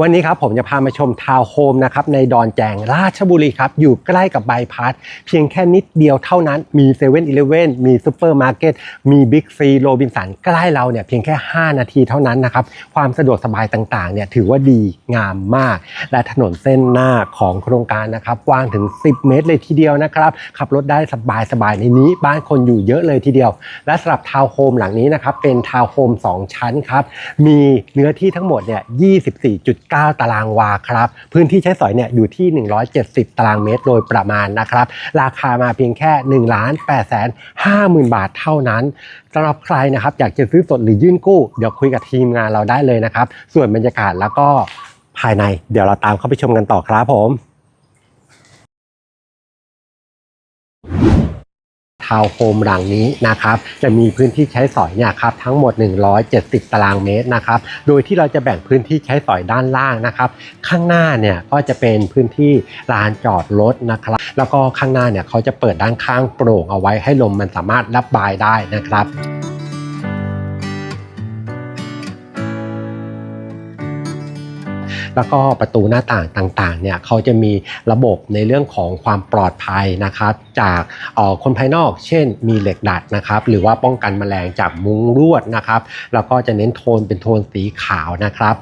วันนี้ครับผมจะพามาชมทาวน์โฮมนะครับในดอนแจงราชบุรีครับ อยู่ใกล้กับบายพาสเพียงแค่นิดเดียวเท่านั้นมี7 e เ e ่ e อมีซูเปอร์มาร์เก็ตมีบิ๊กซีโรบินสันใกล้เราเนี่ยเพียงแค่ 5 นาทีเท่านั้นนะครับความสะดวกสบายต่างๆเนี่ยถือว่าดีงามมาก และถนนเส้นหน้าของโครงการนะครับกว้างถึง 10 เมตรเลยทีเดียวนะครับขับรถได้สบายๆในนี้บ้านคนอยู่เยอะเลยทีเดียว และสำหรับทาวน์โฮมหลังนี้นะครับเป็นทาวน์โฮม2ชั้นครับมีเนื้อที่ทั้งหมดเนี่ย9ตารางวาครับ พื้นที่ใช้สอยเนี่ยอยู่ที่ 170 ตารางเมตรโดยประมาณนะครับ ราคามาเพียงแค่1ล้าน8แสน5หมื่นบาทเท่านั้นสำหรับใครนะครับอยากจะซื้อสดหรือยื่นกู้ เดี๋ยวคุยกับทีมงานเราได้เลยนะครับ ส่วนบรรยากาศแล้วก็ภายใน เดี๋ยวเราตามเข้าไปชมกันต่อครับผม ทาวน์โฮมหลังนี้นะครับจะมีพื้นที่ใช้สอยเนี่ยครับทั้งหมด 170 ตารางเมตรนะครับโดยที่เราจะแบ่งพื้นที่ใช้สอยด้านล่างนะครับ ข้างหน้าเนี่ยก็จะเป็นพื้นที่ลานจอดรถนะครับ แล้วก็ข้างหน้าเนี่ยเขาจะเปิดด้านข้างโปร่งเอาไว้ให้ลมมันสามารถระบายได้นะครับ แล้วก็ประตูหน้าต่างต่างๆเนี่ยเขาจะมีระบบในเรื่องของความปลอดภัยนะครับจากคนภายนอก เช่น มีเหล็กดัดนะครับหรือว่าป้องกันแมลงจากมุ้งลวดนะครับแล้วก็จะเน้นโทนเป็นโทนสีขาวนะครับ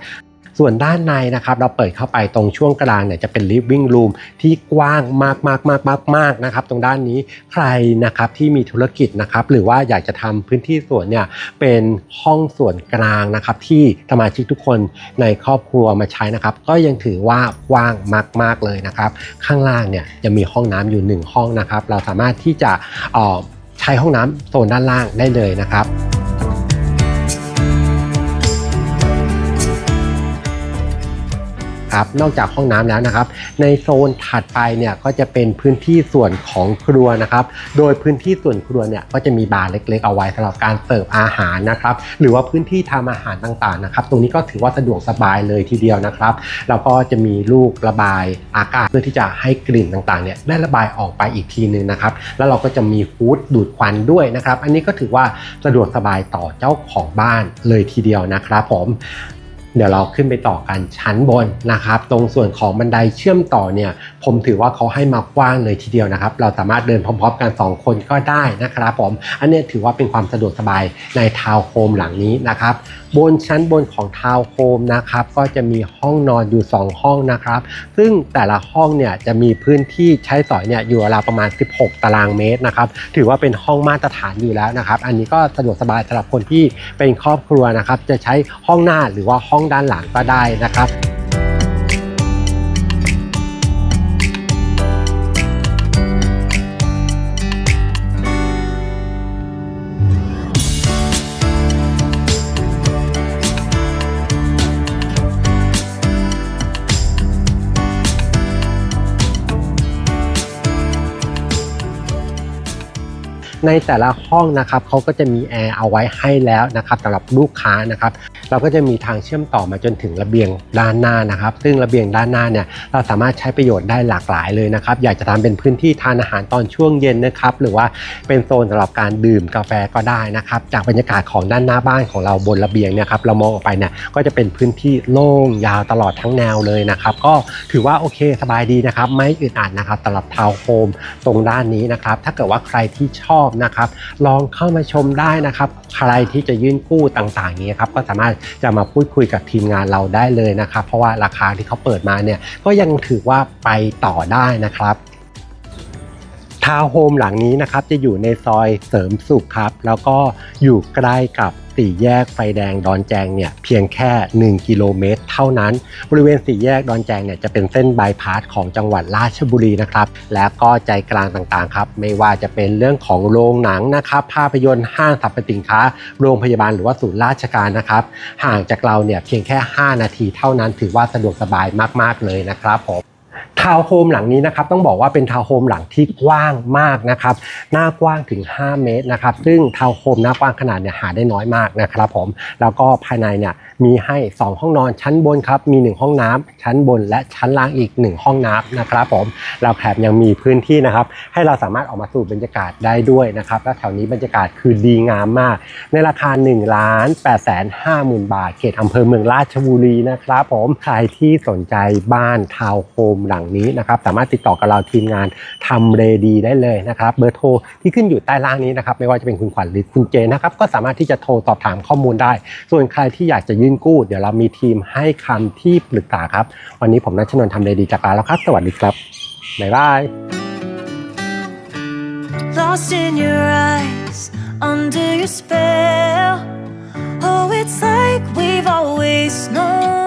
ส่วนด้านในนะครับเราเปิดเข้าไปตรงช่วงกลางเนี่ยจะเป็น living room ที่กว้างมากมากมากมากมากนะครับตรงด้านนี้ใครนะครับที่มีธุรกิจนะครับหรือว่าอยากจะทำพื้นที่ส่วนเนี่ยเป็นห้องส่วนกลางนะครับที่สมาชิกทุกคนในครอบครัวมาใช้นะครับก็ยังถือว่ากว้างมาก ๆเลยนะครับ ข้างล่างเนี่ยจะมีห้องน้ำอยู่หนึ่งห้องนะครับ เราสามารถที่จะใช้ห้องน้ำโซนด้านล่างได้เลยนะครับ ครับนอกจากห้องน้ำแล้วนะครับ ในโซนถัดไปเนี่ยก็จะเป็นพื้นที่ส่วนของครัวนะครับโดยพื้นที่ส่วนครัวเนี่ยก็จะมีบาร์เล็กๆ เอาไว้สำหรับการเสิร์ฟอาหารนะครับหรือว่าพื้นที่ทำอาหารต่างๆนะครับตรงนี้ก็ถือว่าสะดวกสบายเลยทีเดียวนะครับแล้วก็จะมีลูกระบายอากาศเพื่อที่จะให้กลิ่นต่างๆเนี่ยได้ระบายออกไปอีกทีนึงนะครับแล้วเราก็จะมีฟู้ดดูดควันด้วยนะครับอันนี้ก็ถือว่าสะดวกสบายต่อเจ้าของบ้านเลยทีเดียวนะครับผม เดี๋ยวเราขึ้นไปต่อกันชั้นบนนะครับ ตรงส่วนของบันไดเชื่อมต่อเนี่ย ผมถือว่าเขาให้มากว้างเลยทีเดียวนะครับ เราสามารถเดินพร้อม ๆ กัน 2 คนก็ได้นะครับผม อันนี้ถือว่าเป็นความสะดวกสบายในทาวน์โฮมหลังนี้นะครับ บนชั้นบนของทาวน์โฮมนะครับ ก็จะมีห้องนอนอยู่ 2 ห้องนะครับ ซึ่งแต่ละห้องเนี่ยจะมีพื้นที่ใช้สอยเนี่ยอยู่ราวประมาณ 16 ตารางเมตรนะครับ ถือว่าเป็นห้องมาตรฐานอยู่แล้วนะครับ อันนี้ก็สะดวกสบายสำหรับคนที่เป็นครอบครัวนะครับ จะใช้ห้องหน้าหรือว่าห้องด้านหลังก็ได้นะครับ ในแต่ละห้องนะครับเขาก็จะมีแอร์เอาไว้ให้แล้วนะครับสำหรับลูกค้านะครับเราก็จะมีทางเชื่อมต่อมาจนถึงระเบียงด้านหน้านะครับ ซึ่งระเบียงด้านหน้าเนี่ยเราสามารถใช้ประโยชน์ได้หลากหลายเลยนะครับ อยากจะทำเป็นพื้นที่ทานอาหารตอนช่วงเย็นนะครับหรือว่าเป็นโซนสำหรับการดื่มกาแฟก็ได้นะครับ จากบรรยากาศของด้านหน้าบ้านของเราบนระเบียงเนี่ยครับเรามองออกไปเนี่ยก็จะเป็นพื้นที่โล่งยาวตลอดทั้งแนวเลยนะครับ ก็ถือว่าโอเคสบายดีนะครับ ไม่อึดอัดนะครับสำหรับทาวน์โฮมตรงด้านนี้นะครับ ถ้าเกิดว่าใครที่ชอบนะครับ ลองเข้ามาชมได้นะครับ ใครที่จะยื่นกู้ต่างๆนี้ครับก็สามารถจะมาพูดคุยกับทีมงานเราได้เลยนะครับ เพราะว่าราคาที่เขาเปิดมาเนี่ยก็ยังถือว่าไปต่อได้นะครับทาวน์โฮมหลังนี้นะครับจะอยู่ในซอยเสริมสุขครับ แล้วก็อยู่ใกล้กับ สี่แยกไฟแดงดอนแจงเนี่ยเพียงแค่ 1 กิโลเมตร เท่านั้น บริเวณสี่แยกดอนแจงเนี่ยจะเป็นเส้นบายพาสของจังหวัดราชบุรีนะครับ และก็ใจกลางต่างๆครับ ไม่ว่าจะเป็นเรื่องของโรงหนังนะครับภาพยนตร์ห้างสรรพสินค้า โรงพยาบาลหรือว่าศูนย์ราชการนะครับ ห่างจากเราเนี่ยเพียงแค่ 5 นาทีเท่านั้นถือว่าสะดวกสบายมากๆเลยนะครับผม ทาวน์โฮมหลังนี้นะครับต้องบอกว่าเป็นทาวน์โฮมหลังที่กว้างมากนะครับหน้ากว้างถึง 5 เมตรนะครับซึ่งทาวน์โฮมหน้ากว้างขนาดเนี่ยหาได้น้อยมากนะครับผมแล้วก็ภายในเนี่ยมีให้ 2 ห้องนอนชั้นบนครับมี 1 ห้องน้ำชั้นบนและชั้นล่างอีก 1 ห้องน้ำนะครับผมเราแถมยังมีพื้นที่นะครับให้เราสามารถออกมาสูดบรรยากาศได้ด้วยนะครับและแถวนี้บรรยากาศคือดีงามมาก ในราคา1ล้าน8แสน5หมื่นบาท เขตอำเภอเมืองราชบุรีนะครับผมใครที่สนใจบ้านทาวน์โฮมหลังนี้นะครับสามารถติดต่อกับเราทีมงานทำเรดีได้เลยนะครับเบอร์โทรที่ขึ้นอยู่ใต้ล่างนี้นะครับไม่ว่าจะเป็นคุณขวัญหรือคุณเจนะครับก็สามารถที่จะโทรสอบถามข้อมูลได้ ส่วนใครที่อยากจะยื่นกู้ เดี๋ยวเรามีทีมให้คำที่ปรึกษาครับ วันนี้ผมนัชนนท์ทำเรดีจากลาแล้วครับ สวัสดีครับบ๊ายบาย Lost in your eyes, under your spell. Oh, it's like we've always known.